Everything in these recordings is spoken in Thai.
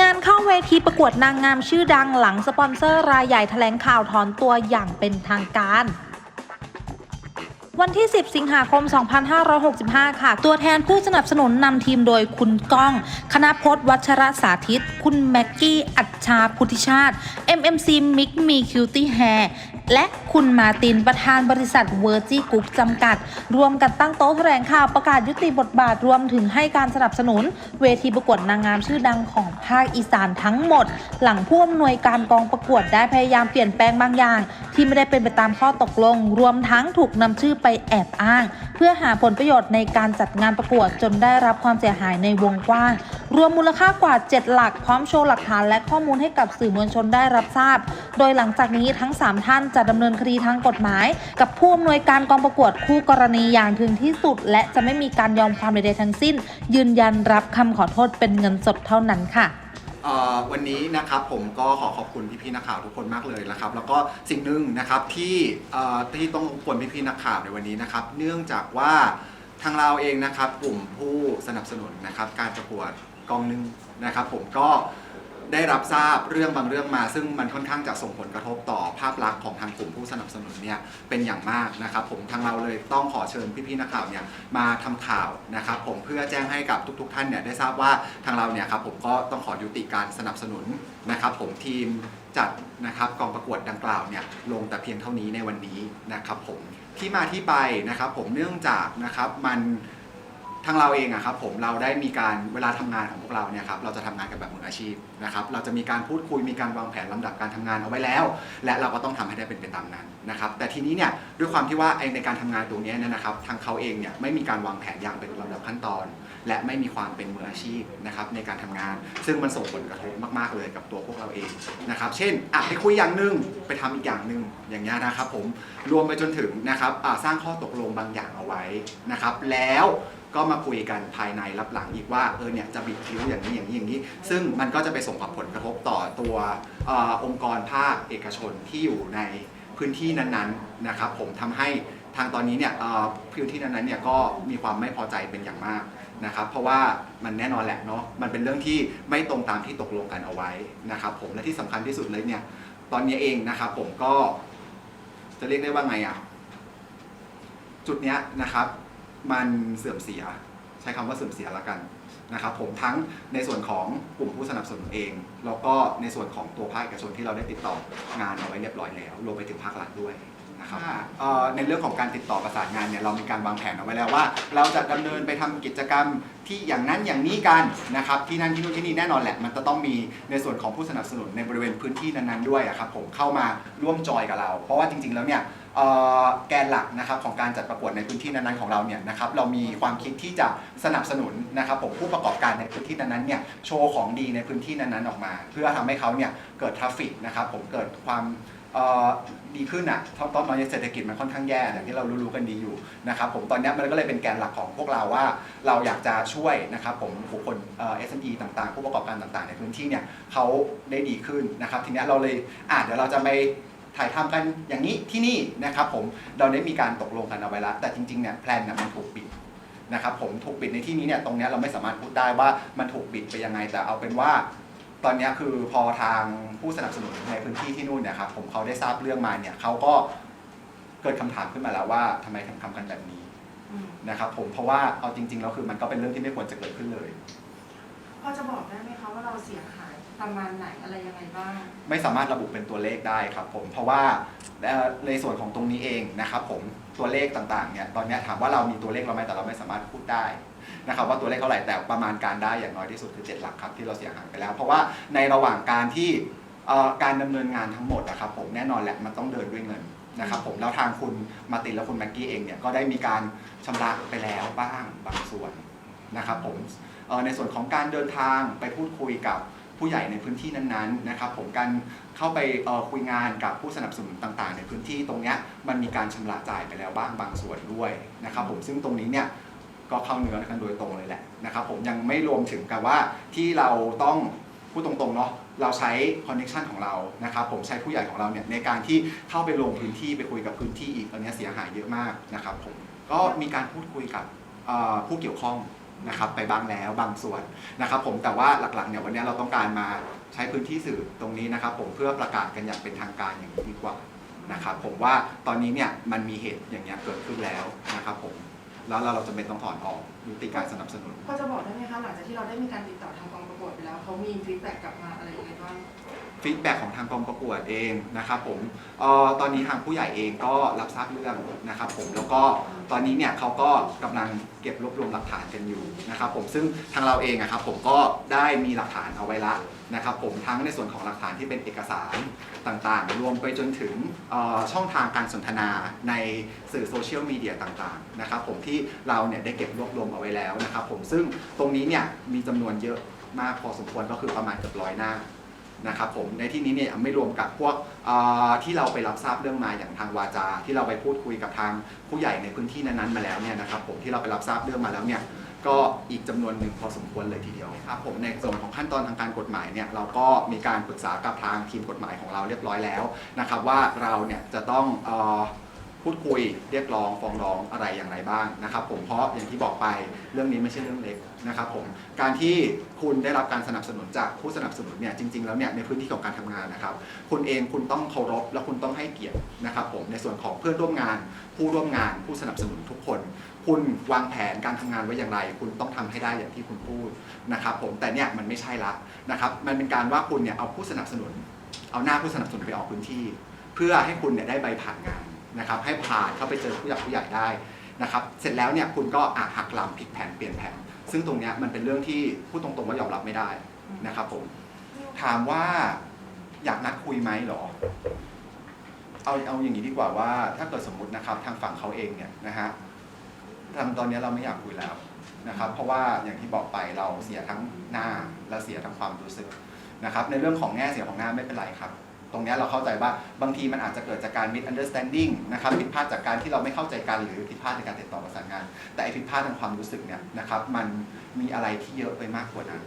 งานเข้าเวทีประกวดนางงามชื่อดังหลังสปอนเซอร์รายใหญ่แถลงข่าวถอนตัวอย่างเป็นทางการวันที่ 10 สิงหาคม 2565 ค่ะ ตัวแทนผู้สนับสนุนนำทีมโดยคุณก้อง คณะพจน์วัชรสาธิต คุณแม็กกี้ อัจฉาพุทธิชาติ MMC Mix Me Cutie Hair และ คุณมาตินประธานบริษัทเวอร์จีกรุ๊ปจำกัด รวมกันตั้งโต๊ะแถลงข่าวประกาศยุติบทบาทรวมถึงให้การสนับสนุน เวทีประกวดนางงามชื่อดังของภาคอีสานทั้งหมด หลังผู้อำนวยการกองประกวดได้พยายามเปลี่ยนแปลงบางอย่าง ที่ไม่ได้เป็นไปตามข้อตกลง รวมทั้งถูกนำชื่อไปแอบอ้าง เพื่อหาผลประโยชน์ในการจัดงานประกวดจนได้รับความเสียหายในวงกว้างรวมมูลค่ากว่า 7 หลักพร้อมโชว์หลักฐานและข้อมูลให้กับสื่อมวลชนได้รับทราบ โดยหลังจากนี้ทั้ง 3 ท่านจะดำเนินคดีทางกฎหมาย กับผู้อำนวยการกองประกวดคู่กรณีอย่างถึงที่สุด และจะไม่มีการยอมความใดๆทั้งสิ้น ยืนยันรับคำขอโทษเป็นเงินสดเท่านั้นค่ะวันนี้นะครับผมก็ขอขอบคุณพี่ๆนักข่าวทุกคนมากเลยนะครับ แล้วก็สิ่งหนึ่งนะครับที่ที่ต้องรบกวนพี่ๆนักข่าวในวันนี้นะครับ เนื่องจากว่าทางเราเองนะครับกลุ่มผู้สนับสนุนนะครับ การประกวดกองหนึงนะครับ ผมก็ ได้รับทราบเรื่องบางเรื่องมา ซึ่งมันค่อนข้างจะส่งผลกระทบต่อภาพลักษณ์ของทางกลุ่มผู้สนับสนุนเนี่ยเป็นอย่างมากนะครับ ผมทางเราเลยต้องขอเชิญพี่ๆนักข่าวเนี่ยมาทำข่าวนะครับ ผมเพื่อแจ้งให้กับทุก ๆ ท่านเนี่ยได้ทราบว่าทางเราเนี่ยครับผมก็ต้องขอยุติการสนับสนุนนะครับ ผมทีมจัดนะครับกองประกวดดังกล่าวเนี่ยลงแต่เพียงเท่านี้ในวันนี้นะครับ ผมที่มาที่ไปนะครับ ผมเนื่องจากนะครับมัน ทางเราเองอะครับผมเราได้มีการเวลาทำงานของพวกเราเนี่ยครับเราจะทำงานกันแบบมืออาชีพนะครับเราจะมีการพูดคุยมีการวางแผนลำดับการทำงานเอาไว้แล้ว และเราก็ต้องทำให้ได้เป็นไปตามนั้นนะครับแต่ทีนี้เนี่ยด้วยความที่ว่าไอในการทำงานตรงนี้เนี่ยนะครับทางเขาเองเนี่ยไม่มีการวางแผนอย่างเป็นลำดับขั้นตอน และไม่มีความเป็นมืออาชีพนะครับในการทำงาน ซึ่งมันส่งผลกระทบมากๆเลยกับตัวพวกเราเองนะครับเช่นอะไปคุยอย่างหนึ่งไปทำอีกอย่างหนึ่งอย่างเงี้ยนะครับผมรวมไปจนถึงนะครับสร้างข้อตกลงบางอย่างเอาไว้นะครับแล้ว ก็มาคุยกันภายในรับหลังอีกว่าเออเนี่ยจะบิดคิ้วอย่างนี้อย่างนี้อย่างนี้ ซึ่งมันก็จะไปส่งผลกระทบต่อตัวอองค์กรภาคเอกชนที่อยู่ในพื้นที่นั้นๆนะครับผมทำให้ทางตอนนี้เนี่ยพื้นที่นั้นๆเนี่ยก็มีความไม่พอใจเป็นอย่างมากนะครับเพราะว่ามันแน่นอนแหละเนาะมันเป็นเรื่องที่ไม่ตรงตามที่ตกลงกันเอาไว้นะครับผมและที่สำคัญที่สุดเลยเนี่ยตอนนี้เองนะครับผมก็จะเรียกได้ว่าไงอะจุดเนี้ยนะครับ มันเสื่อมเสีย ใช้คำว่าเสื่อมเสียแล้วกันนะครับผมทั้งในส่วนของกลุ่มผู้สนับสนุนเอง แล้วก็ในส่วนของตัวภาคเอกชนที่เราได้ติดต่องานเอาไว้เรียบร้อยแล้วรวมไปถึงภาครัฐด้วยนะครับเอ่อในเรื่องของการติดต่อประสานงานเนี่ยเรามีการวางแผนเอาไว้แล้วว่า เราจะดำเนินไปทำกิจกรรมที่อย่างนั้นอย่างนี้กันนะครับที่นั่นที่นู่นที่นี่แน่นอนแหละ มันจะต้องมีในส่วนของผู้สนับสนุนในบริเวณพื้นที่นั้นๆด้วยอะครับผมเข้ามาร่วมจอยกับเรา เพราะว่าจริง ๆแล้วเนี่ยเอ่อ แกนหลักนะครับของการจัดประกวดในพื้นที่นั้นๆของเราเนี่ยนะครับเรามีความคิดที่จะสนับสนุนนะครับผมผู้ประกอบการในพื้นที่นั้นๆเนี่ยโชว์ของดีในพื้นที่นั้นๆออกมา เพื่อทำให้เขาเนี่ยเกิดทราฟฟิกนะครับผมเกิดความดีขึ้นอะตอนนี้เศรษฐกิจมันค่อนข้างแย่อย่างที่เรารู้ๆกันดีอยู่นะครับผมตอนนี้มันก็เลยเป็นแกนหลักของพวกเราว่าเราอยากจะช่วยนะครับผมบุคคลเอ่อ SME ต่างๆ ผู้ประกอบการต่างๆ ในพื้นที่เนี่ยเขาได้ดีขึ้นนะครับทีนี้เราเลยอะเดี๋ยวเราจะไป ถ่ายทำกันอย่างนี้ที่นี่นะครับผมเราได้มีการตกลงกันเอาไว้แล้วแต่จริงๆเนี่ยแพลนเนี่ยมันถูกปิดนะครับผมถูกปิดในที่นี้เนี่ยตรงนี้เราไม่สามารถพูดได้ว่ามันถูกปิดไปยังไงแต่เอาเป็นว่า ตอนนี้คือพอทางผู้สนับสนุนในพื้นที่ที่นู่นเนี่ยครับผมเขาได้ทราบเรื่องมาเนี่ยเขาก็เกิดคำถามขึ้นมาแล้วว่าทำไมถึงทำกันแบบนี้นะครับผมเพราะว่าเอาจริงๆแล้วคือมันก็เป็นเรื่องที่ไม่ควรจะเกิดขึ้นเลยพอจะบอกได้ไหมคะว่าเราเสียหาย ประมาณไหนอะไรยังไงบ้าง ไม่สามารถระบุเป็นตัวเลขได้ครับผมเพราะว่าเอ่อในส่วนของตรงนี้เองนะครับผมตัวเลขต่างๆเนี่ยตอนเนี้ยถามว่าเรามีตัวเลขเราไหมแต่เราไม่สามารถพูดได้นะครับว่าตัวเลขเท่าไหร่แต่ประมาณการได้อย่างน้อยที่สุดคือ7หลักครับที่เราเสียหายไปแล้ว เพราะว่าในระหว่างการที่เอ่อการดำเนินงานทั้งหมดนะครับผมแน่นอนแหละมันต้องเดินด้วยเงินนะครับผมแล้วทางคุณมาตินและคุณแม็กกี้เองเนี่ยก็ได้มีการชำระไปแล้วบ้างบางส่วน นะครับผมเอ่อในส่วนของการเดินทางไปพูดคุยกับ ผู้ใหญ่ในพื้นที่นั้นๆนะครับผมการเข้าไปคุยงานกับผู้สนับสนุนต่างๆ ในพื้นที่ตรงนี้มันมีการชำระจ่ายไปแล้วบ้างบางส่วนด้วยนะครับผมซึ่งตรงนี้เนี่ยก็เข้าเนื้อกันโดยตรงเลยแหละนะครับผมยังไม่รวมถึงกับว่าที่เราต้องพูดตรงๆเนาะเราใช้คอนเน t ชันของเรานะครับผมใช้ผู้ใหญ่ของเราเนี่ยในการที่เข้าไปลงพื้นที่ไปคุยกับพื้นที่อีกตอนนี้เสียหายเยอะมากนะครับผมก็มีการพูดคุยกับผู้เกี่ยวข้อง นะครับไปบ้างแล้วบางส่วนนะครับผมแต่ว่าหลักๆเนี่ยวันนี้เราต้องการมาใช้พื้นที่สื่อตรงนี้นะครับ ผมเพื่อประกาศกันอย่างเป็นทางการอย่างนี้ดีกว่านะครับผมว่าตอนนี้เนี่ยมันมีเหตุอย่างเงี้ยเกิดขึ้นแล้วนะครับผมแล้วเราเราจะเป็นต้องถอนออกยุติการสนับสนุนพอจะบอกได้ไหมคะหลังจากที่เราได้มีการติดต่อทางกองประกวดไปแล้วเขามีฟีดแบ็กกลับมาอะไรยังไงบ้าง ฟีดแบ็ของทางกองประกวดเองนะครับผมเออตอนนี้ทางผู้ใหญ่เองก็รับทราบเรื่องนะครับผมแล้วก็ตอนนี้เนี่ยเขาก็กำลังเก็บรวบรวมหลักฐานกันอยู่นะครับผมซึ่งทางเราเองอะครับผมก็ได้มีหลักฐานเอาไว้ละนะครับผมทั้งในส่วนของหลักฐานที่เป็นเอกสารต่างๆ รวมไปจนถึงเอ่อช่องทางการสนทนาในสื่อโซเชียลมีเดียต่างๆนะครับผมที่เราเนี่ยได้เก็บรวบรวมเอาไว้แล้วนะครับผมซึ่งตรงนี้เนี่ยมีจำนวนเยอะมากพอสมควรก็คือประมาณเกือบร้อยหน้า นะครับผมในที่นี้เนี่ยไม่รวมกับพวกที่เราไปรับทราบเรื่องมาอย่างทางวาจา ที่เราไปพูดคุยกับทางผู้ใหญ่ในพื้นที่นั้นๆมาแล้วเนี่ยนะครับผมที่เราไปรับทราบเรื่องมาแล้วเนี่ยก็อีกจำนวนหนึ่งพอสมควรเลยทีเดียวครับผมในส่วนของขั้นตอนทางการกฎหมายเนี่ยเราก็มีการปรึกษากับทางทีมกฎหมายของเราเรียบร้อยแล้วนะครับว่าเราเนี่ยจะต้องออพูดคุยเรียกร้องฟ้องร้องอะไรอย่างไรบ้างนะครับผมเพราะอย่างที่บอกไปเรื่องนี้ไม่ใช่เรื่องเล็ก นะครับผมการที่คุณได้รับการสนับสนุนจากผู้สนับสนุนเนี่ยจริง ๆแล้วเนี่ยในพื้นที่ของการทำงานนะครับ คุณเองคุณต้องเคารพและคุณต้องให้เกียรตินะครับผมในส่วนของเพื่อนร่วมงาน ผู้ร่วมงาน ผู้สนับสนุนทุกคน คุณวางแผนการทำงานไว้อย่างไร คุณต้องทำให้ได้อย่างที่คุณพูดนะครับผมแต่เนี่ยมันไม่ใช่ละนะครับมันเป็นการว่าคุณเนี่ยเอาผู้สนับสนุน เอาหน้าผู้สนับสนุนไปออกพื้นที่ เพื่อให้คุณเนี่ยได้ใบผ่านงานนะครับให้ผ่านเข้าไปเจอผู้ใหญ่ผู้ใหญ่ได้นะครับเสร็จแล้วเนี่ยคุณก็อะหักลำผิดแผนเปลี่ยนแผน ซึ่งตรงเนี้ยมันเป็นเรื่องที่พูดตรงๆว่ายอมรับไม่ได้นะครับผมถามว่าอยากนัดคุยไหมเหรอ เอาเอาอย่างนี้ดีกว่าว่า ถ้าเกิดสมมตินะครับ ทางฝั่งเขาเองเนี่ยนะฮะทางตอนนี้เราไม่อยากคุยแล้วนะครับ เพราะว่าอย่างที่บอกไปเราเสียทั้งหน้าและเสียทั้งความรู้สึกนะครับ ในเรื่องของแง่เสียของหน้าไม่เป็นไรครับ ตรงเนี้ยเราเข้าใจว่าบางทีมันอาจจะเกิดจากการ misunderstanding นะครับผิดพลาดจากการที่เราไม่เข้าใจกันหรือผิดพลาดในการติดต่อประสานงาน แต่ไอ้ผิดพลาดทางความรู้สึกเนี่ยนะครับมันมีอะไรที่เยอะไปมากกว่านั้น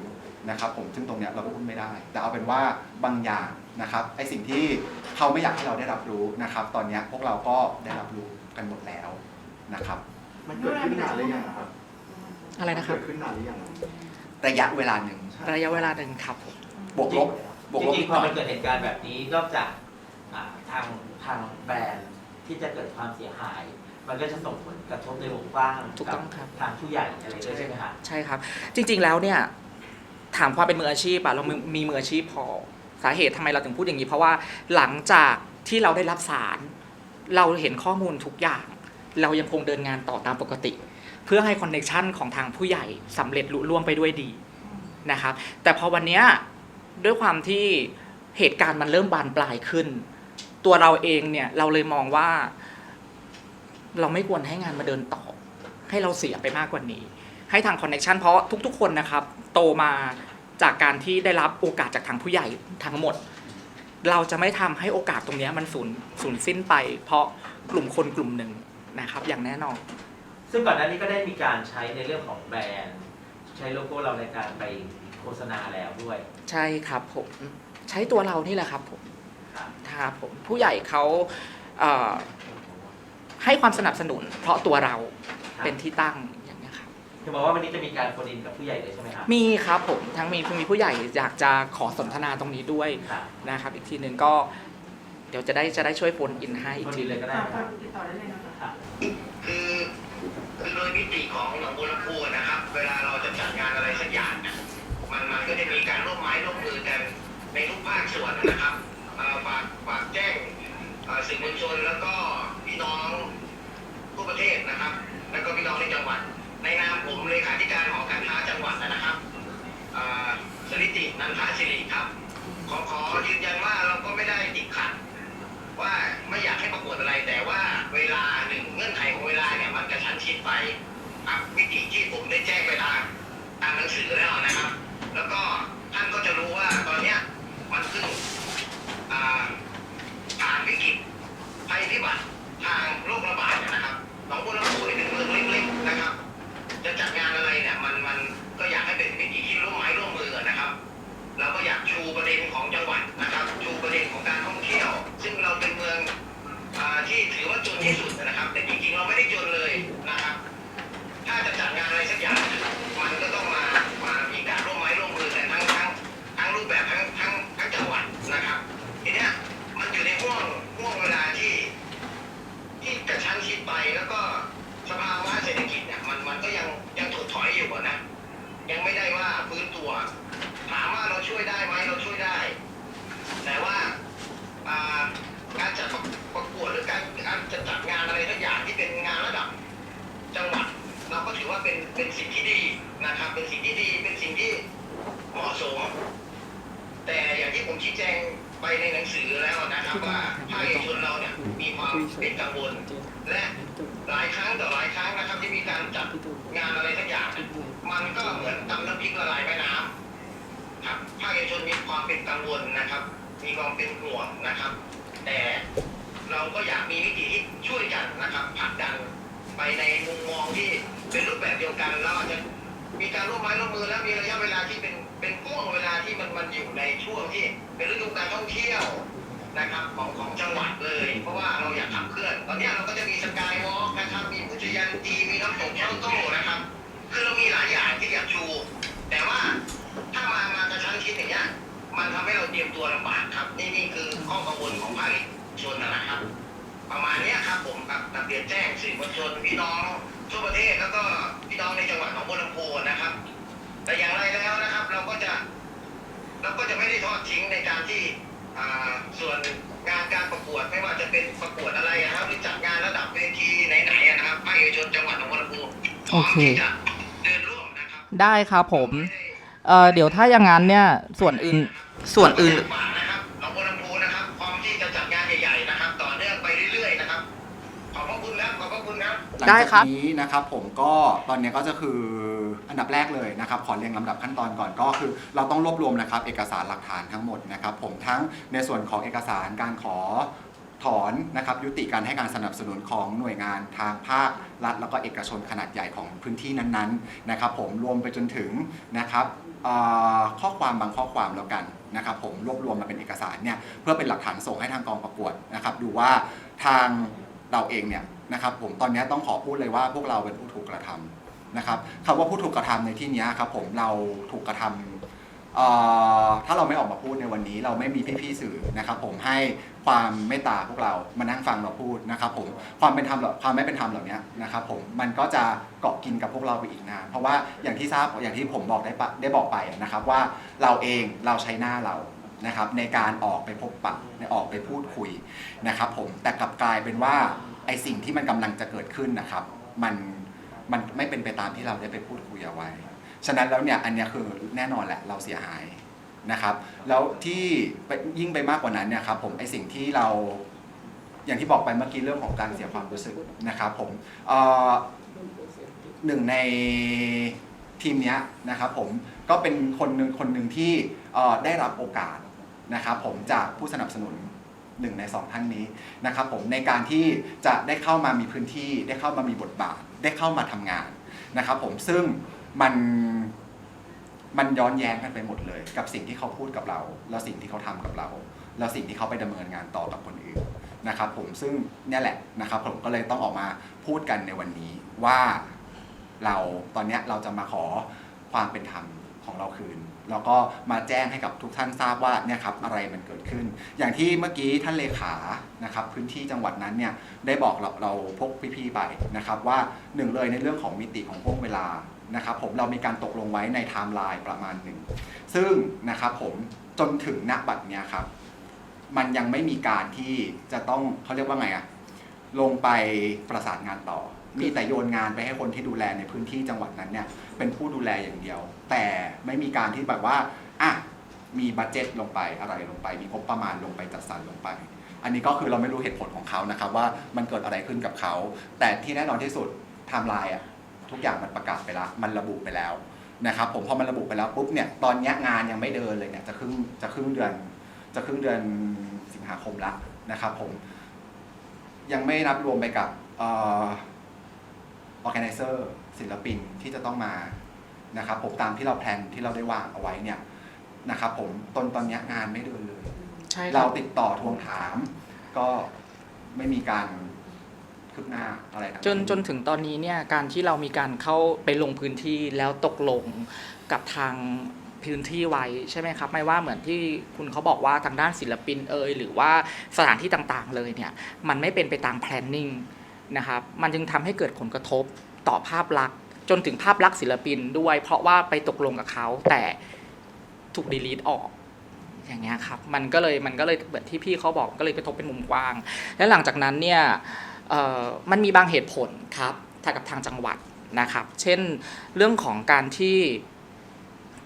นะครับผมซึ่งตรงเนี้ยเราก็พูดไม่ได้ แต่เอาเป็นว่าบางอย่างนะครับไอ้สิ่งที่เขาไม่อยากให้เราได้รับรู้นะครับ ตอนเนี้ยพวกเราก็ได้รับรู้กันหมดแล้วนะครับมันเกิดขึ้นนานหรือยังครับอะไรนะครับเกิดขึ้นนานหรือยังระยะเวลาหนึ่งระยะเวลาหนึ่งครับผมบวกลบ บวกจลบรินิงดๆหพอน่อมัยนเกิดเหตุการณ์แบบนี้นอกจากอ่าทางทางแบรนด์ที่จะเกิดความเสียหาย มันก็จะส่งผลกระทบในวงกว้างถูกต้องครับ ทางผู้ใหญ่อะไรด้วยใช่ไหมคะใช่ครับ จริงๆแล้วเนี่ยถามความเป็นมืออาชีพอะเรามีมีมืออาชีพพอสาเหตุทำไมเราถึงพูดอย่างนี้ เพราะว่าหลังจากที่เราได้รับสาร เราเห็นข้อมูลทุกอย่าง เรายังคงเดินงานต่อตามปกติ เพื่อให้คอนเน c ชันของทางผู้ใหญ่สำเร็จลุล่วงไปด้วยดีนะครับแต่พอวันเนี้ย ด้วยความที่เหตุการณ์มันเริ่มบานปลายขึ้น ตัวเราเองเนี่ยเราเลยมองว่า เราไม่ควรให้งานมาเดินต่อ ให้เราเสียไปมากกว่านี้ ให้ทางคอนเน็ชันเพราะทุกๆ คนนะครับ โตมาจากการที่ได้รับโอกาสจากทางผู้ใหญ่ทั้งหมด เราจะไม่ทำให้โอกาสตรงนี้มันสูญสูญสิ้นไป เพราะกลุ่มคนกลุ่มหนึ่งนะครับ อย่างแน่นอน ซึ่งก่อนหน้านี้ก็ได้มีการใช้ในเรื่องของแบรนด์ ใช้โลโก้เราในการไป ฆษณาแล้วด้วยใช่ครับผมใช้ตัวเรานี่แหละครับผมครับครับผมผู้ใหญ่เขาเอ่อให้ความสนับสนุน เพราะตัวเราเป็นที่ตั้งอย่างนี้ยครับคือบอกว่าวันนี้จะมีการโฟนอินกับผู้ใหญ่เลยใช่ไหมครับมีครับผมทั้งมีมีผู้ใหญ่อยากจะขอสนทนาตรงนี้ด้วยครับนะครับ อีกทีหนึ่งก็เดี๋ยวจะได้จะได้ช่วยโฟนอินให้อีโฟกนทีอินหเลนึยงก็ได้ค่ะครับ ติดต่อได้เลยนะคะครับคือคือโดยมิติของหนองบัวลำพูนะครับ เวลาเราจะ ก็จะมีการร่วมไม้ร่วมมือกันในทุกภาคส่วนนะครับฝากฝากแจ้งสื่อมวลชนแล้วก็พี่น้องทั่วประเทศนะครับ แล้วก็พี่น้องในจังหวัด ในนามผมเลขาธิการหอการค้าจังหวัดนะครับสริตินันทาสิริครับ ขอขอยืนยันว่าเราก็ไม่ได้ติดขัด ว่าไม่อยากให้ประกวดอะไรแต่ว่าเวลาหนึ่งเงื่อนไขของเวลาเนี่ยมันกระชั้นชิดไปวิธีที่ผมได้แจ้งเวลาตามหนังสือแล้วนะครับ แล้วก็ท่านก็จะรู้ว่าตอนเนี้ยมันขึ้นอ่า นะครับเป็นสิ่งที่ดีเป็นสิ่งที่เหมาะสม แต่อย่างที่ผมชี้แจงไปในหนังสือแล้วนะครับว่าภาคเอกชนเราเนี่ยมีความเป็นกังวล และหลายครั้งต่อหลายครั้งนะครับที่มีการจัดงานอะไรสักอย่างมันก็เหมือนตำน้ำพริกละลายแม่น้ำครับภาคเอกชนมีความเป็นกังวลนะครับ มีความเป็นห่วงนะครับ แต่เราก็อยากมีวิธีที่ช่วยกันนะครับผลักดันไปในมุมมองที่เป็นรูปแบบเดียวกันแล้วอาจจะ มีการร่วมไม้ร่วมมือและมีระยะเวลาที่เป็นเป็นช่วงเวลาที่มันมันอยู่ในช่วงที่เป็นฤดูการท่องเที่ยวนะครับของของจังหวัดเลย เพราะว่าเราอยากขับเคลื่อน ตอนนี้เราก็จะมีสกายวอล์กนะครับมีอุทยานตีมีน้ำตกเช่าโต้นะครับคือเรามีหลายอย่างที่อยากชู แต่ว่าถ้ามามากระชั้นชิดอย่างเงี้ยมันทำให้เราเตรียมตัวลำบากครับ นี่นี่คือข้อกังวลของภาคเอกชนนะครับ ประมาณนี้ครับผมกับเรียนแจ้งสื่อมวลชนพี่น้อง ทั่วประเทศแล้วก็พี่น้องในจังหวัดหนองบัวลำพูนะครับ แต่อย่างไรแล้วนะครับ เราก็จะเราก็จะไม่ได้ทอดทิ้งในการที่อ่าส่วนงานการประกวดไม่ว่าจะเป็นประกวดอะไรนะครับหรือจัดงานระดับเวทีไหนๆอะนะครับภาคเอกชนจังหวัดหนองบัวลำพูพร้อมที่จะเดินร่วมนะครับได้ครับผมเอ่อเดี๋ยวถ้าอย่างนั้นเนี่ยส่วนอื่นส่วนอื่น หลังได้จากบ นี้นะครับผมก็ตอนนี้ก็จะคืออันดับแรกเลยนะครับขอเรียงลำดับขั้นตอนก่อนก็คือ เราต้องรวบรวมนะครับเอกสารหลักฐานทั้งหมดนะครับผมทั้งในส่วนของเอกสารการขอถอนนะครับยุติการให้การสนับสนุนของหน่วยงานทางภาครัฐแล้วก็เอกชนขนาดใหญ่ของพื้นที่นั้นๆนะครับผมรวมไปจนถึงนะครับเอ่อข้อความบางข้อความแล้วกันนะครับผมรวบรวมมาเป็นเอกสารเนี่ยเพื่อเป็นหลักฐานส่งให้ทางกองประกวดนะครับดูว่าทางเราเองเนี่ย นะครับผมตอนนี้ต้องขอพูดเลยว่าพวกเราเป็นผู้ถูกกระทำนะครับคำว่าผู้ถูกกระทำในที่นี้ครับผมเราถูกกระทำเอ่อถ้าเราไม่ออกมาพูดในวันนี้เราไม่มีพี่ๆสื่อนะครับผมให้ความเมตตาพวกเรามานั่งฟังเราพูดนะครับผมความเป็นธรรมเหล่าความไม่เป็นธรรมเหล่านี้นะครับผมมันก็จะเกาะกินกับพวกเราไปอีกนานเพราะว่าอย่างที่ทราบอย่างที่ผมบอกได้ได้บอกไปนะครับว่าเราเองเราใช้หน้าเรานะครับในการออกไปพบปะในออกไปพูดคุยนะครับผมแต่กลับกลายเป็นว่า ไอสิ่งที่มันกำลังจะเกิดขึ้นนะครับ มันมันไม่เป็นไปตามที่เราได้ไปพูดคุยเอาไว้ ฉะนั้นแล้วเนี่ยอันเนี้ยคือแน่นอนแหละเราเสียหายนะครับ แล้วที่ไปยิ่งไปมากกว่านั้นเนี่ยครับผมไอสิ่งที่เรา อย่างที่บอกไปเมื่อกี้เรื่องของการเสียความรู้สึกนะครับผมเอ่อหนึ่งในทีมเนี้ยนะครับผมก็เป็นคนหนึ่งคนหนึ่งที่เอ่อได้รับโอกาสนะครับผมจากผู้สนับสนุน หนึ่งในสองท่านนี้นะครับผมในการที่จะได้เข้ามามีพื้นที่ ได้เข้ามามีบทบาท ได้เข้ามาทำงานนะครับผมซึ่งมันมันย้อนแย้งกันไปหมดเลย กับสิ่งที่เขาพูดกับเรา แล้วสิ่งที่เขาทำกับเรา แล้วสิ่งที่เขาไปดำเนินงานต่อกับคนอื่นนะครับผมซึ่งเนี่ยแหละนะครับผมก็เลยต้องออกมาพูดกันในวันนี้ว่าเราตอนนี้เราจะมาขอความเป็นธรรม ของเราคืน แล้วก็มาแจ้งให้กับทุกท่านทราบว่าเนี่ยครับอะไรมันเกิดขึ้น อย่างที่เมื่อกี้ท่านเลขานะครับพื้นที่จังหวัดนั้นเนี่ยได้บอกเราเราพกพี่ๆไปนะครับว่าหนึ่งเลยในเรื่องของมิติของห่วงเวลานะครับผมเรามีการตกลงไว้ในไทม์ไลน์ประมาณหนึ่งซึ่งนะครับผมจนถึงณบัดเนี้ยครับมันยังไม่มีการที่จะต้องเขาเรียกว่าไงอะลงไปประสานงานต่อ มีแต่โยนงานไปให้คนที่ดูแลในพื้นที่จังหวัดนั้นเนี่ยเป็นผู้ดูแลอย่างเดียว แต่ไม่มีการที่แบบว่าอะมีบัตเจ็ตลงไปอะไรลงไป มีงบประมาณลงไปจัดสรรลงไป อันนี้ก็คือเราไม่รู้เหตุผลของเขานะครับว่ามันเกิดอะไรขึ้นกับเขา แต่ที่แน่นอนที่สุดไทม์ไลน์อะทุกอย่างมันประกาศไปแล้ว มันระบุไปแล้วนะครับผมพอมันระบุไปแล้วปุ๊บเนี่ยตอนนี้งานยังไม่เดินเลยเนี่ยจะครึ่งจะครึ่งเดือน จะครึ่งเดือนสิงหาคมละนะครับผมยังไม่นับรวมไปกับออ organizer ศิลปินที่จะต้องมา นะครับผมตามที่เราแพลนที่เราได้วางเอาไว้เนี่ยนะครับผมตอนตอนเนี้ยงานไม่เดินเลย ใช่คเรารับติดต่อทวงถาม ก็ไม่มีการคืบหน้าอะไรทั้งจนจนถึงตอนนี้เนี่ยการที่เรามีการเข้าไปลงพื้นที่แล้วตกลงกับทางพื้นที่ไว้ใช่ไหมครับ ไม่ว่าเหมือนที่คุณเขาบอกว่าทางด้านศิลปินเอยหรือว่าสถานที่ต่างๆเลยเนี่ยมันไม่เป็นไปตาม planning นะครับ มันจึงทำให้เกิดผลกระทบต่อภาพลักษณ์ จนถึงภาพลักษณ์ศิลปินด้วย เพราะว่าไปตกลงกับเขาแต่ถูกดีลีทออกอย่างเงี้ยครับมันก็เลยมันก็เลยเหมือนที่พี่เขาบอกก็เลยกระทบเป็นมุมกว้าง และหลังจากนั้นเนี่ยมันมีบางเหตุผลครับทางกับทางจังหวัดนะครับ เช่นเรื่องของการที่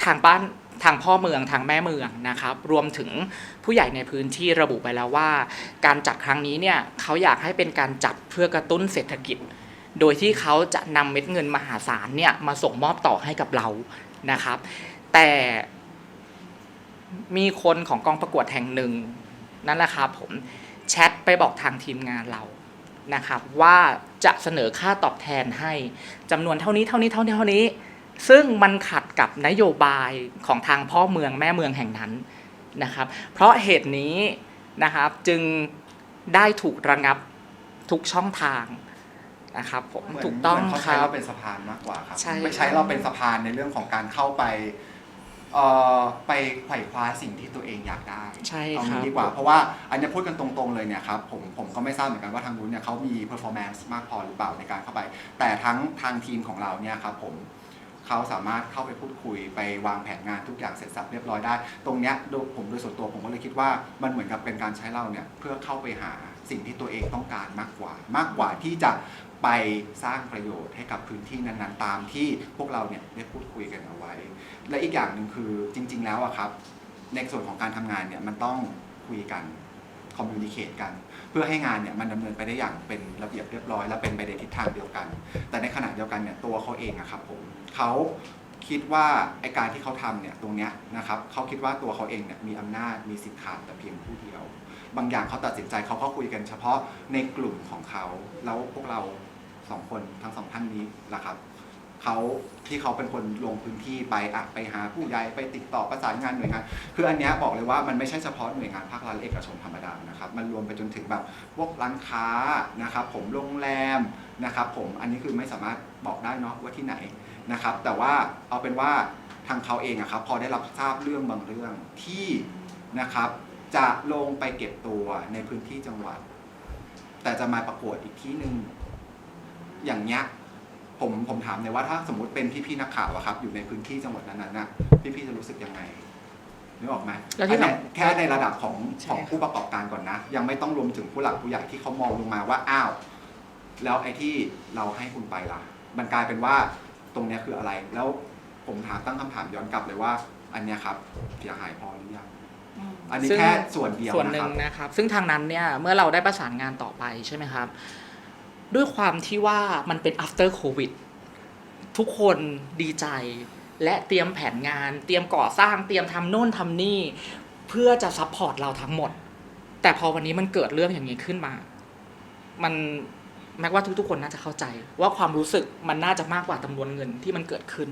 ทางบ้านทางพ่อเมืองทางแม่เมืองนะครับ รวมถึงผู้ใหญ่ในพื้นที่ระบุไปแล้วว่า การจัดครั้งนี้เนี่ยเขาอยากให้เป็นการจัดเพื่อกระตุ้นเศรษฐกิจ โดยที่เขาจะนำเม็ดเงินมหาศาลเนี่ยมาส่งมอบต่อให้กับเรานะครับ แต่มีคนของกองประกวดแห่งหนึ่งนั่นแหละครับผมแชทไปบอกทางทีมงานเรานะครับว่าจะเสนอค่าตอบแทนให้จำนวนเท่านี้เท่านี้เท่านี้เท่านี้ ซึ่งมันขัดกับนโยบายของทางพ่อเมืองแม่เมืองแห่งนั้นนะครับ เพราะเหตุนี้นะครับจึงได้ถูกระงับทุกช่องทาง นะครับผมเหมืนถูกต้องเหมืนเขาคใช้รับ เราเป็นสะพานมากกว่าครับใช่ ไม่ใช้เราเป็นสะพานในเรื่องของการเข้าไปเอ่อไปไขว่คว้าสิ่งที่ตัวเองอยากได้ใช่เอาครังี้บดีกว่า เพราะว่าอันนี้พูดกันตรงๆเลยเนี่ยครับผมผมก็ไม่ทราบเหมือนกันว่าทางนู้นเนี่ยเขามี performance มากพอหรือเปล่าในการเข้าไป แต่ทั้งทางทีมของเราเนี่ยครับผมเขาสามารถเข้าไปพูดคุยไปวางแผนงานทุกอย่างเสร็จสับเรียบร้อยได้ ตรงเนี้ยโดยผมโดยส่วนตัวผมก็เลยคิดว่ามันเหมือนกับเป็นการใช้เราเนี่ยเพื่อเข้าไปหาสิ่งที่ตัวเองต้องการมากกว่า มากกว่าที่จะ ไปสร้างประโยชน์ให้กับพื้นที่นั้นๆ ตามที่พวกเราเนี่ยได้พูดคุยกันเอาไว้ และอีกอย่างหนึ่งคือจริง ๆ แล้วอะครับ ในส่วนของการทำงานเนี่ยมันต้องคุยกันคอมมูนิเคตกัน เพื่อให้งานเนี่ยมันดำเนินไปได้อย่างเป็นระเบียบเรียบร้อย และเป็นไปในทิศทางเดียวกัน แต่ในขณะเดียวกันเนี่ยตัวเขาเองอะครับผมเขาคิดว่าไอการที่เขาทำเนี่ยตรงเนี้ยนะครับเขาคิดว่าตัวเขาเองเนี่ยมีอำนาจมีสิทธิ์ขาดแต่เพียงผู้เดียว บางอย่างเขาตัดสินใจเขาก็คุยกันเฉพาะในกลุ่มของเขาแล้วพวกเรา สองคนทั้งสองท่านนี้ล่ะครับเขาที่เขาเป็นคนลงพื้นที่ไปอะไปหาผู้ใหญ่ไปติดต่อประสานงานหน่วยงาน คืออันเนี้ยบอกเลยว่ามันไม่ใช่เฉพาะหน่วยงานภาครัฐเอกชนธรรมดานะครับ มันรวมไปจนถึงแบบพวกร้านค้านะครับ ผมโรงแรมนะครับ ผมอันนี้คือไม่สามารถบอกได้เนาะว่าที่ไหนนะครับ แต่ว่าเอาเป็นว่าทางเขาเองอะครับพอได้รับทราบเรื่องบางเรื่องที่นะครับ จะลงไปเก็บตัวในพื้นที่จังหวัด แต่จะมาประกวดอีกที่หนึ่ง อย่างเงี้ยผมผมถามเลยว่าถ้าสมมุติเป็นพี่ๆนักข่าวอะครับ อยู่ในพื้นที่จังหวัดนั้นๆน่ะพี่ๆจะรู้สึกยังไงนึกออกไหมแล้วที่อันเนี้ยแค่ในระดับของใช่ของผู้ประกอบการก่อนนะ ยังไม่ต้องรวมถึงผู้หลักผู้ใหญ่ที่เขามองลงมาว่าอ้าวแล้วไอ้ที่เราให้คุณไปล่ะ มันกลายเป็นว่าตรงเนี้ยคืออะไร แล้วผมถามตั้งคำถามย้อนกลับเลยว่า อันเนี้ยครับเสียหายพอหรือยังอันนี้ซึ่ง แค่ส่วนเดียวส่วนหนะนึ่คงรับ นะครับ ซึ่งทางนั้นเนี่ย เมื่อเราได้ประสานงานต่อไปใช่ไหมครับ ด้วยความที่ว่ามันเป็น after covid ทุกคนดีใจ และเตรียมแผนงาน เตรียมก่อสร้างเตรียมทำโน่นทำนี่ เพื่อจะซัพพอร์ตเราทั้งหมด แต่พอวันนี้มันเกิดเรื่องอย่างนี้ขึ้นมา มันแม้ว่าทุกๆคนน่าจะเข้าใจ ว่าความรู้สึกมันน่าจะมากกว่าจำนวนเงินที่มันเกิดขึ้น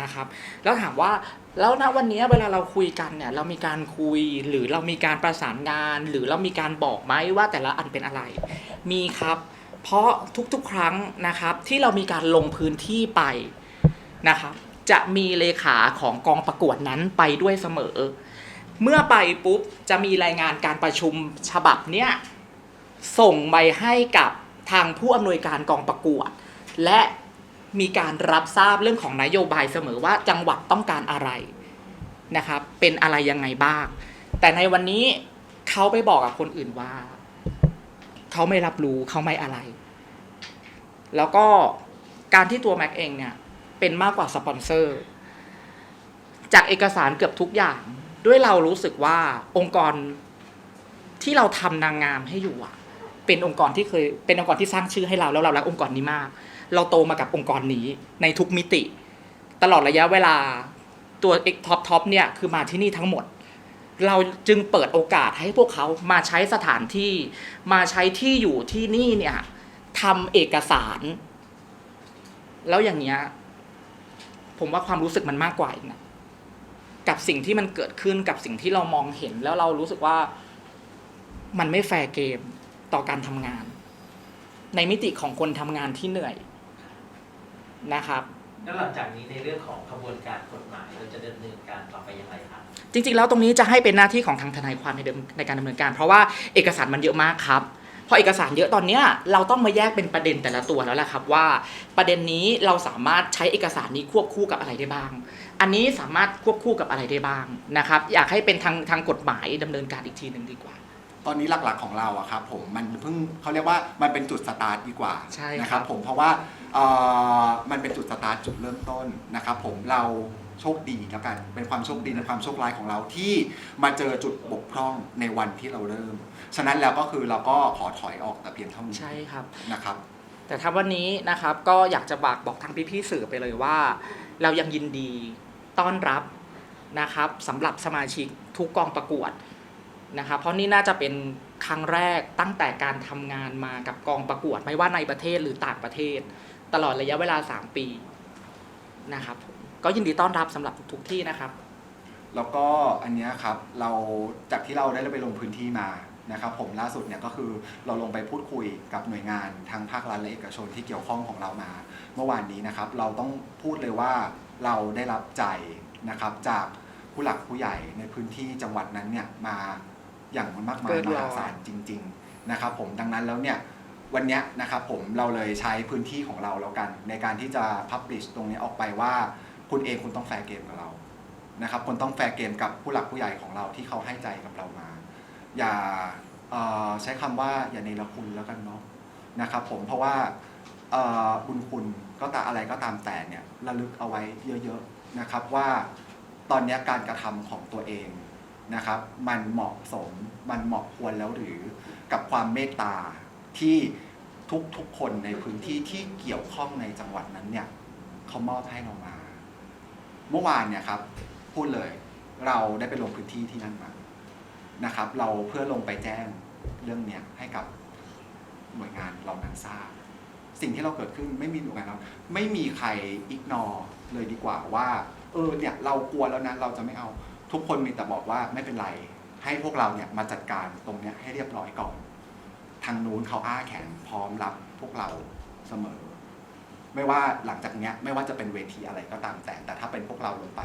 นะครับ แล้วถามว่าแล้วณวันนี้เวลาเราคุยกันเนี่ยเรามีการคุยหรือเรามีการประสานงาน หรือเรามีการบอกไหมว่าแต่ละอันเป็นอะไร มีครับ เพราะทุกๆครั้งนะครับที่เรามีการลงพื้นที่ไปนะครับจะมีเลขาของกองประกวดนั้นไปด้วยเสมอ เมื่อไปปุ๊บจะมีรายงานการประชุมฉบับเนี้ยส่งไปให้กับทางผู้อำนวยการกองประกวด และ มีการรับทราบเรื่องของนโยบายเสมอว่าจังหวัดต้องการอะไรนะครับ เป็นอะไรยังไงบ้าง แต่ในวันนี้เขาไปบอกกับคนอื่นว่า เขาไม่รับรู้เขาไม่อะไร แล้วก็การที่ตัวแม็กเองเนี่ย เป็นมากกว่าสปอนเซอร์ จากเอกสารเกือบทุกอย่าง ด้วยเรารู้สึกว่าองค์กรที่เราทำนางงามให้อยู่อะเป็นองค์กรที่เคยเป็นองค์กรที่สร้างชื่อให้เราแล้วเรารักองค์กรนี้มาก เราโตมากับองค์กรนี้ในทุกมิติ ตลอดระยะเวลาตัวเอกท็อปท็อปเนี่ยคือมาที่นี่ทั้งหมด เราจึงเปิดโอกาสให้พวกเขามาใช้สถานที่ มาใช้ที่อยู่ที่นี่เนี่ยทำเอกสาร แล้วอย่างเงี้ยผมว่าความรู้สึกมันมากกว่าอีกนะกับสิ่งที่มันเกิดขึ้นกับสิ่งที่เรามองเห็นแล้วเรารู้สึกว่ามันไม่แฟร์เกมต่อการทำงาน ในมิติของคนทำงานที่เหนื่อย นะครับ แล้วหลังจากนี้ในเรื่องของขบวนการกฎหมายเราจะดำเนินการต่อไปยังไงครับ จริงๆ แล้วตรงนี้จะให้เป็นหน้าที่ของทางทนายความในเดิมในการดำเนินการ เพราะว่าเอกสารมันเยอะมากครับพอเอกสารเยอะตอนเนี้ยเราต้องมาแยกเป็นประเด็นแต่ละตัวแล้วแหละครับว่า ประเด็นนี้เราสามารถใช้เอกสารนี้ควบคู่กับอะไรได้บ้าง อันนี้สามารถควบคู่กับอะไรได้บ้างนะครับ อยากให้เป็นทางทางกฎหมายดำเนินการอีกทีหนึ่งดีกว่า ตอนนี้หลักๆของเราอะครับผมมันเพิ่งเขาเรียกว่ามันเป็นจุดสตาร์ทดีกว่าใช่ครับ นะครับผมเพราะว่าเอ่อมันเป็นจุดสตาร์ทจุดเริ่มต้นนะครับผมเราโชคดีแล้วกันเป็นความโชคดีในความโชคร้ายของเราที่มาเจอจุดบกพร่องในวันที่เราเริ่ม ฉะนั้นแล้วก็คือเราก็ขอถอยออกแต่เพียงเท่านี้ใช่ครับ นะครับ แต่ถ้าวันนี้นะครับก็อยากจะบากบอกทางพี่ๆสื่อไปเลยว่า เรายังยินดีต้อนรับนะครับสำหรับสมาชิกทุกกองประกวด นะครับเพราะนี่น่าจะเป็นครั้งแรกตั้งแต่การทำงานมากับกองประกวด ไม่ว่าในประเทศหรือต่างประเทศ ตลอดระยะเวลา 3 ปีนะครับก็ยินดีต้อนรับสำหรับทุกๆที่นะครับ แล้วก็อันเนี้ยครับเราจากที่เราได้ไปลงพื้นที่มานะครับผมล่าสุดเนี่ยก็คือเราลงไปพูดคุยกับหน่วยงานทั้งภาครัฐและเอกชนที่เกี่ยวข้องของเรามา เมื่อวานนี้นะครับเราต้องพูดเลยว่าเราได้รับใจนะครับจากผู้หลักผู้ใหญ่ในพื้นที่จังหวัดนั้นเนี่ยมา อย่างมากมายเกินมร้อย หาศาลจริง ๆ นะครับผมดังนั้นแล้วเนี่ยวันเนี้ยนะครับผมเราเลยใช้พื้นที่ของเราแล้วกัน ในการที่จะพับลิชตรงนี้ออกไปว่า คุณเองคุณต้องแฟร์เกมกับเรานะครับคนต้องแฟร์เกมกับผู้หลักผู้ใหญ่ของเราที่เขาให้ใจกับเรามา อย่าเอ่อใช้คำว่าอย่าเนรคุณแล้วกันเนาะนะครับผมเพราะว่าเอ่อบุญคุณก็ตามอะไรก็ตามแต่เนี่ยระลึกเอาไว้เยอะๆนะครับว่าตอนเนี้ยการกระทำของตัวเอง นะครับ มันเหมาะสมมันเหมาะควรแล้วหรือกับความเมตตาที่ทุกๆคนในพื้นที่ที่เกี่ยวข้องในจังหวัดนั้นเนี่ยเขามอบให้เรามา เมื่อวานเนี่ยครับพูดเลยเราได้ไปลงพื้นที่ที่นั่นมานะครับ เราเพื่อลงไปแจ้งเรื่องเนี้ยให้กับหน่วยงานเรานั้นทราบ สิ่งที่เราเกิดขึ้นไม่มีหน่วยงานเราไม่มีใครอิกนอเลยดีกว่าว่า เออเนี่ยเรากลัวแล้วนะเราจะไม่เอา ทุกคนมีแต่บอกว่าไม่เป็นไร ให้พวกเราเนี่ยมาจัดการตรงเนี้ยให้เรียบร้อยก่อน ทางนู้นเขาอ้าแขนพร้อมรับพวกเราเสมอ ไม่ว่าหลังจากเนี้ยไม่ว่าจะเป็นเวทีอะไรก็ตามแต่ แต่ถ้าเป็นพวกเราลงไป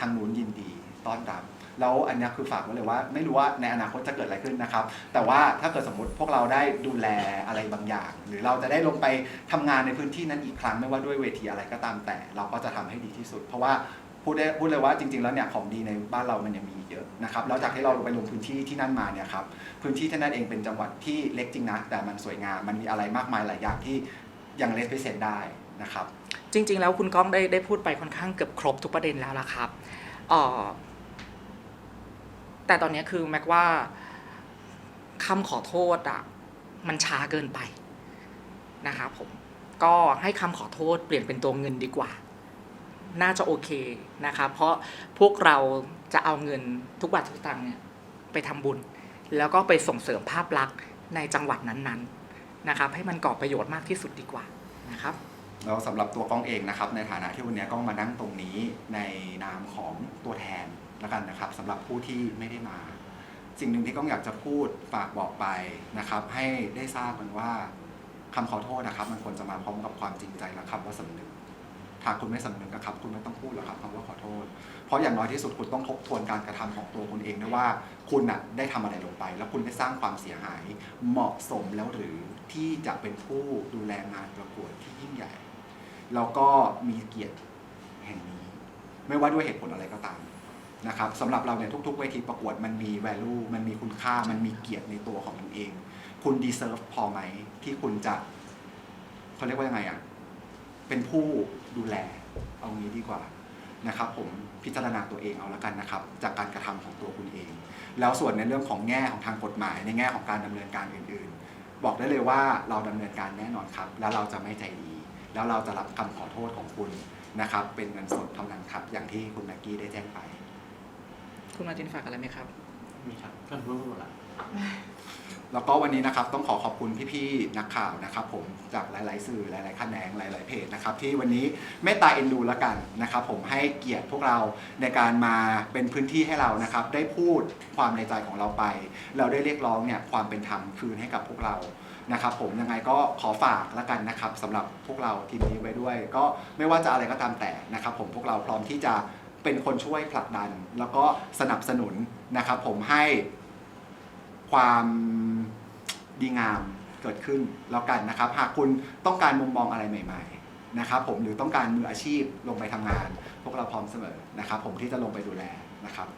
ทางนู้นยินดีต้อนรับ แล้วอันนี้คือฝากไว้เลยว่า ไม่รู้ว่าในอนาคตจะเกิดอะไรขึ้นนะครับ แต่ว่าถ้าเกิดสมมติพวกเราได้ดูแลอะไรบางอย่าง หรือเราจะได้ลงไปทำงานในพื้นที่นั้นอีกครั้ง ไม่ว่าด้วยเวทีอะไรก็ตามแต่ เราก็จะทำให้ดีที่สุด เพราะว่า พูดได้พูดเลยว่าจริง ๆ แล้วเนี่ยของดีในบ้านเรามันยังมีเยอะนะครับแล้วจากที่เราไปลงพื้นที่ที่นั่นมาเนี่ยครับพื้นที่ที่นั่นเองเป็นจังหวัดที่เล็กจริงนะ แต่มันสวยงามมันมีอะไรมากมายหลายอย่างที่ยังเลสพิเศษได้นะครับจริง ๆ แล้วคุณก้องได้ได้พูดไปค่อนข้างเกือบครบทุกประเด็นแล้วล่ะครับออแต่ตอนนี้คือแม็กว่าคำขอโทษอะมันช้าเกินไปนะครับผมก็ให้คำขอโทษเปลี่ยนเป็นตัวเงินดีกว่า น่าจะโอเคนะครับเพราะพวกเราจะเอาเงินทุกบาททุกสตังค์เนี่ยไปทำบุญ แล้วก็ไปส่งเสริมภาพลักษณ์ในจังหวัดนั้นๆนะครับให้มันก่อประโยชน์มากที่สุดดีกว่านะครับแล้วสำหรับตัวกล้องเองนะครับในฐานะที่วันนี้กล้องมานั่งตรงนี้ในนามของตัวแทนแล้วกันนะครับสำหรับผู้ที่ไม่ได้มา สิ่งหนึ่งที่กล้องอยากจะพูดฝากบอกไปนะครับ ให้ได้ทราบกันว่าคำขอโทษนะครับ มันควรจะมาพร้อมกับความจริงใจและคำว่าสำนึก ถ้าคุณไม่สำนึกนะครับ คุณไม่ต้องพูดหรอกครับคำว่าขอโทษ เพราะอย่างน้อยที่สุดคุณต้องทบทวนการกระทำของตัวคุณเองด้วยว่าคุณน่ะได้ทำอะไรลงไป แล้วคุณได้สร้างความเสียหายเหมาะสมแล้วหรือที่จะเป็นผู้ดูแลงานประกวดที่ยิ่งใหญ่ แล้วก็มีเกียรติแห่งนี้ ไม่ว่าด้วยเหตุผลอะไรก็ตามนะครับสำหรับเราเนี่ยทุกๆเวทีประกวดมันมี value มันมีคุณค่ามันมีเกียรติในตัวของมันเอง คุณ deserve พอไหมที่คุณจะเขาเรียกว่ายังไงอะเป็นผู้ ดูแลเอางี้ดีกว่านะครับผมพิจารณาตัวเองเอาละกันนะครับ จากการกระทำของตัวคุณเอง แล้วส่วนในเรื่องของแง่ของทางกฎหมาย ในแง่ของการดำเนินการอื่น ๆ บอกได้เลยว่าเราดำเนินการแน่นอนครับ แล้วเราจะไม่ใจดี แล้วเราจะรับคำขอโทษของคุณนะครับ เป็นเงินสดเท่านั้นครับ อย่างที่คุณแม็กกี้ได้แจ้งไป คุณมาร์ตินฝากอะไรไหมครับ มีครับท่านพูดหมดละ แล้วก็วันนี้นะครับต้องขอขอบคุณพี่ๆนักข่าวนะครับผมจากหลาย ๆ สื่อหลายๆแขนงหลาย ๆเพจนะครับที่วันนี้เมตตาเอ็นดูแล้วกันนะครับผมให้เกียรติพวกเราในการมาเป็นพื้นที่ให้เรานะครับได้พูดความในใจของเราไป เราได้เรียกร้องเนี่ยความเป็นธรรมคืนให้กับพวกเรานะครับผมยังไงก็ขอฝากแล้วกันนะครับสำหรับพวกเราทีมนี้ไว้ด้วย ก็ไม่ว่าจะอะไรก็ตามแต่นะครับผมพวกเราพร้อมที่จะเป็นคนช่วยผลักดัน แล้วก็สนับสนุนนะครับผมให้ความ ดีงามเกิดขึ้นแล้วกันนะครับ หากคุณต้องการมุมมองอะไรใหม่ ๆ นะครับ ผมหรือต้องการมืออาชีพลงไปทำงาน พวกเราพร้อมเสมอนะครับ ผมที่จะลงไปดูแลนะครับ